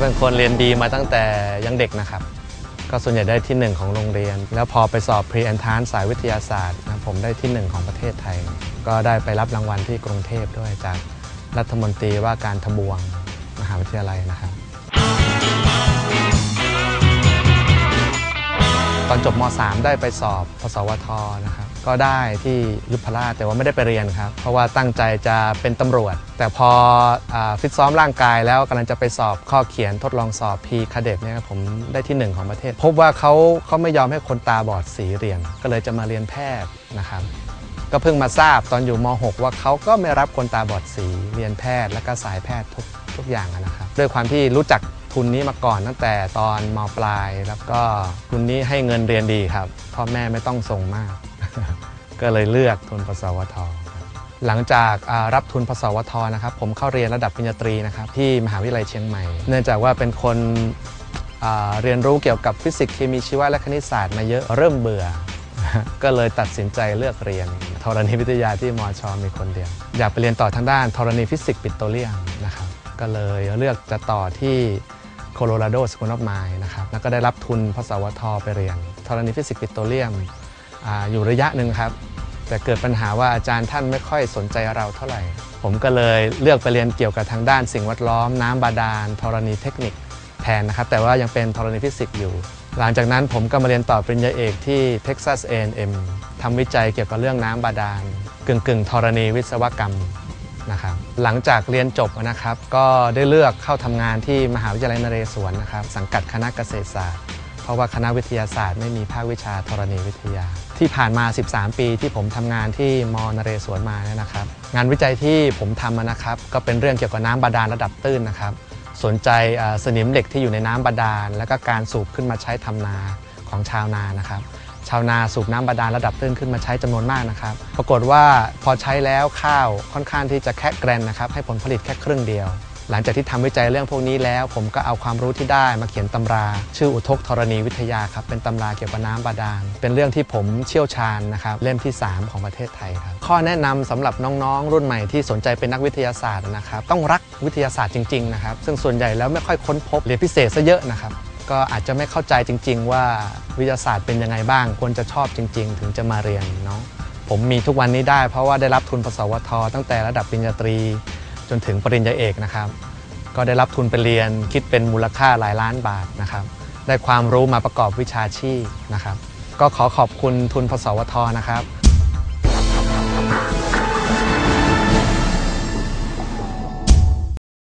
เป็นคนเรียนดีมาตั้งแต่ยังเด็กนะครับ ก็ส่วนใหญ่ได้ที่หนึ่งของโรงเรียน แล้วพอไปสอบ Pre e n t r a n c e สายวิทยาศาสตร์นะผมได้ที่หนึ่งของประเทศไทย ก็ได้ไปรับรางวัลที่กรุงเทพด้วยจากรัฐมนตรีว่าการทบวงมหาวิทยาลัยนะครับตอนจบม .3 ได้ไปสอบพสวทนะครับ ก็ได้ที่ยุพราชแต่ว่าไม่ได้ไปเรียนครับ เพราะว่าตั้งใจจะเป็นตำรวจ แต่พออฟิตซ้อมร่างกายแล้วกำลังจะไปสอบข้อเขียนทดลองสอบ P คาเด t เนี่ยผมได้ที่หนึ่งของประเทศ พบว่าเขาเขาไม่ยอมให้คนตาบอดสีเรียน ก็เลยจะมาเรียนแพทย์นะครับก็เพิ่งมาทราบตอนอยู่ม .6 ว่าเขาก็ไม่รับคนตาบอดสีเรียนแพทย์ และก็สายแพทย์ทุกทุกอย่างนะครับด้วยความที่รู้จักทุนนี้มาก่อนตั้งแต่ตอนมปลาย แล้วก็ทุนนี้ให้เงินเรียนดีครับพ่อแม่ไม่ต้องส่งมาก ก็เลยเลือกทุนปสวทครับหลังจากอ่ารับทุนปสวทนะครับ ผมเข้าเรียนระดับปริญญาตรีนะครับที่มหาวิทยาลัยเชียงใหม่ เนื่องจากว่าเป็นคนอ่าเรียนรู้เกี่ยวกับฟิสิกส์เคมีชีวะและคณิตศาสตร์มาเยอะเริ่มเบื่อ ก็เลยตัดสินใจเลือกเรียนธรณีวิทยาที่มอชอมีคนเดียว อยากไปเรียนต่อทางด้านธรณีฟิสิกส์ปิโตรเลียมนะครับ ก็เลยเลือกจะต่อที่โคโลราโดสกุลออฟไมล์นะครับ แล้วก็ได้รับทุนพสวทไปเรียนธรณีฟิสิกส์ปิโตรเลียมอาอยู่ระยะหนึ่งครับ แต่เกิดปัญหาว่าอาจารย์ท่านไม่ค่อยสนใจเราเท่าไหร่ ผมก็เลยเลือกไปเรียนเกี่ยวกับทางด้านสิ่งแวดล้อม น้ำบาดาลธรณีเทคนิคแทนนะครับ แต่ว่ายังเป็นธรณีฟิสิกส์อยู่ หลังจากนั้นผมก็มาเรียนต่อปริญญาเอกที่ Texas A&M ทำวิจัยเกี่ยวกับเรื่องน้ำบาดาลกึ่งกึ่งธรณีวิศวกรรมนะครับหลังจากเรียนจบนะครับ ก็ได้เลือกเข้าทำงานที่มหาวิทยาลัยนเรศวรนะครับ สังกัดคณะเกษตรศาสตร์ ราะว่าคณะวิทยาศาสตร์ไม่มีภาควิชาธรณีวิทยา ที่ผ่านมา 13 ปีที่ผมทำงานที่มนเรศวรมาเนี่ยนะครับ งานวิจัยที่ผมทำมานะครับ ก็เป็นเรื่องเกี่ยวกับน้ำบาดาลระดับตื้นนะครับ สนใจสนิมเหล็กที่อยู่ในน้ำบาดาล และก็การสูบขึ้นมาใช้ทำนาของชาวนานะครับชาวนาสูบน้ำบาดาลระดับตื้นขึ้นมาใช้จำนวนมากนะครับ ปรากฏว่าพอใช้แล้วข้าวค่อนข้างที่จะแค่แกรนนะครับ ให้ผลผลิตแค่ครึ่งเดียว หลังจากที่ทำวิจัยเรื่องพวกนี้แล้ว ผมก็เอาความรู้ที่ได้มาเขียนตำรา ชื่ออุทกธรณีวิทยาครับเป็นตำราเกี่ยวกับน้ำบาดาล เป็นเรื่องที่ผมเชี่ยวชาญนะครับเล่มที่ 3 ของประเทศไทยครับข้อแนะนำสำหรับน้องๆ รุ่นใหม่ที่สนใจเป็นนักวิทยาศาสตร์นะครับต้องรักวิทยาศาสตร์จริงๆนะครับซึ่งส่วนใหญ่แล้วไม่ค่อยค้นพบเรียนพิเศษซะเยอะนะครับก็อาจจะไม่เข้าใจจริง ๆ ว่าวิทยาศาสตร์เป็นยังไงบ้าง ควรจะชอบจริง ๆ ถึงจะมาเรียนเนาะผมมีทุกวันนี้ได้เพราะว่าได้รับทุนปสวท ตั้งแต่ระดับปริญญาตรี จนถึงปริญญาเอกนะครับ ก็ได้รับทุนไปเรียนคิดเป็นมูลค่าหลายล้านบาทนะครับ ได้ความรู้มาประกอบวิชาชีพนะครับ ก็ขอขอบคุณทุนพสวทนะครับ